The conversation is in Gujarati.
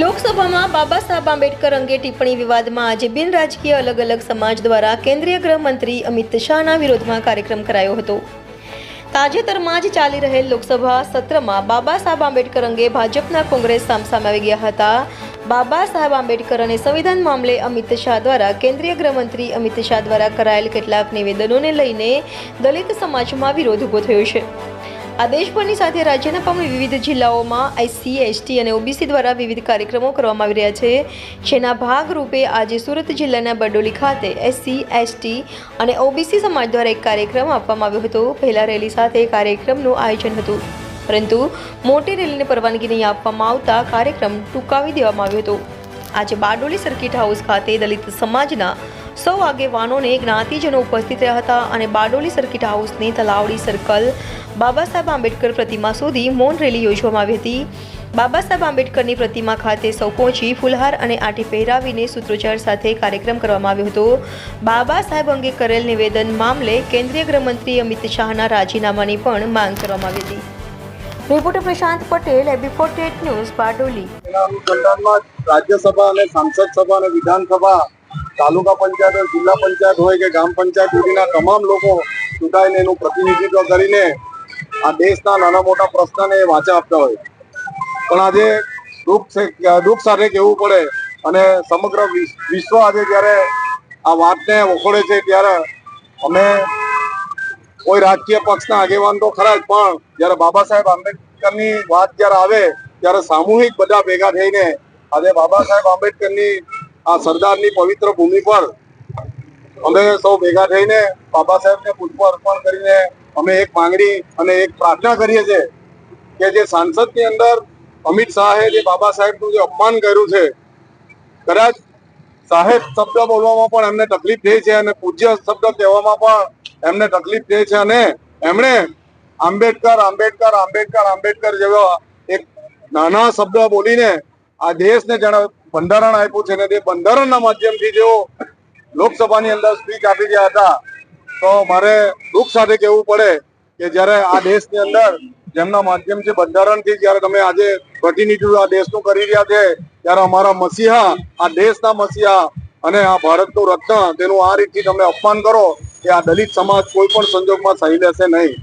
લોકસભામાં બાબા સાહેબ આંબેડકર અંગે ટિપ્પણી વિવાદમાં આજે બિન રાજકીય અલગ અલગ સમાજ દ્વારા કેન્દ્રીય ગૃહમંત્રી અમિત શાહના વિરોધમાં કાર્યક્રમ કરાયો હતો. તાજેતરમાં જ ચાલી રહેલ લોકસભા સત્રમાં બાબા સાહેબ આંબેડકર અંગે ભાજપના કોંગ્રેસ સામસામે આવી ગયા હતા. બાબા સાહેબ આંબેડકર અને સંવિધાન મામલે અમિત શાહ દ્વારા કેન્દ્રીય ગૃહમંત્રી અમિત શાહ દ્વારા કરાયેલ કેટલાક નિવેદનોને લઈને દલિત સમાજમાં વિરોધ ઊભો થયો છે. આ દેશભરની સાથે રાજ્યના પણ વિવિધ જિલ્લાઓમાં એસસી એસટી અને ઓબીસી દ્વારા વિવિધ કાર્યક્રમો કરવામાં આવી રહ્યા છે. જેના ભાગરૂપે આજે સુરત જિલ્લાના બરડોલી ખાતે એસસી એસટી અને ઓબીસી સમાજ દ્વારા એક કાર્યક્રમ આપવામાં આવ્યો હતો. પહેલા રેલી સાથે કાર્યક્રમનું આયોજન હતું. પરંતુ મોટી રેલીને પરવાનગી નહીં આપવામાં આવતા કાર્યક્રમ ટૂંકાવી દેવામાં આવ્યો હતો. આજે બારડોલી સર્કિટ હાઉસ ખાતે દલિત સમાજના સૌ આગેવાનોને જ્ઞાતિજનો ઉપસ્થિત રહ્યા હતા અને બારડોલી સર્કિટ હાઉસની તલાવડી સર્કલ બાબા સાહેબ આંબેડકર પ્રતિમા સુધી મૌન રેલી યોજવામાં આવી હતી. બાબા સાહેબ આંબેડકરની પ્રતિમા ખાતે સૌ પહોંચી ફુલહાર અને આટી પહેરાવીને સૂત્રોચ્ચાર સાથે કાર્યક્રમ કરવામાં આવ્યો હતો. બાબા સાહેબ અંગે કરેલ નિવેદન મામલે કેન્દ્રીય ગૃહમંત્રી અમિત શાહના રાજીનામાની પણ માંગ કરવામાં આવી હતી. રિપોર્ટર પ્રશાંત પટેલ, એબી ફોર્ટેટ ન્યૂઝ, બારડોલી. રાજ્યસભા અને સાંસદ સભા અને વિધાનસભા તાલુકા પંચાયત હોય જિલ્લા પંચાયત હોય કે ગ્રામ પંચાયત સુધીના તમામ લોકો ચૂંટાઈને એનું પ્રતિનિધિત્વ કરીને આ દેશના નાના મોટા પ્રશ્નને વાચા આપતા હોય. પણ આજે દુઃખ દુઃખ સાથે કહેવું પડે અને સમગ્ર વિશ્વ આજે જ્યારે આ વાતને વખોડે છે ત્યારે અમે કોઈ રાજકીય પક્ષના આગેવાન તો ખરા જ, પણ જ્યારે બાબા સાહેબ આંબેડકરની વાત જ્યારે આવે ત્યારે સામૂહિક બધા ભેગા થઈને આજે બાબા સાહેબ આંબેડકરની આ સરદારની પવિત્ર ભૂમિ પર અમે સૌ ભેગા થઈને બાબા સાહેબને પુષ્પ અર્પણ કરીને અમે એક માંગણી અને એક પ્રાર્થના કરીએ છીએ કે જે સાંસદની અંદર અમિત શાહે જે બાબા સાહેબનું જે અપમાન કર્યું છે, કદાચ સાહેબ શબ્દ બોલવામાં પણ એમને તકલીફ થઈ છે અને પૂજ્ય શબ્દ કહેવામાં પણ એમને તકલીફ થઈ છે અને એમણે આંબેડકર આંબેડકર આંબેડકર આંબેડકર જેવા એક નાના શબ્દ બોલીને આ દેશને જાણે બંધારણ આપ્યું છે ને તે બંધારણના માધ્યમથી જેઓ લોકસભાની અંદર સ્પીચ આપી રહ્યા હતા, તો મારે દુઃખ સાથે કહેવું પડે કે જ્યારે આ દેશની અંદર જેમના માધ્યમથી બંધારણથી જ્યારે તમે આજે પ્રતિનિધિત્વ આ દેશનું કરી રહ્યા છે, ત્યારે અમારા મસીહા, આ દેશના મસીહા અને આ ભારતનું રત્ન તેનું આ રીતથી તમે અપમાન કરો કે આ દલિત સમાજ કોઈ પણ સંજોગમાં સહી લેશે નહીં.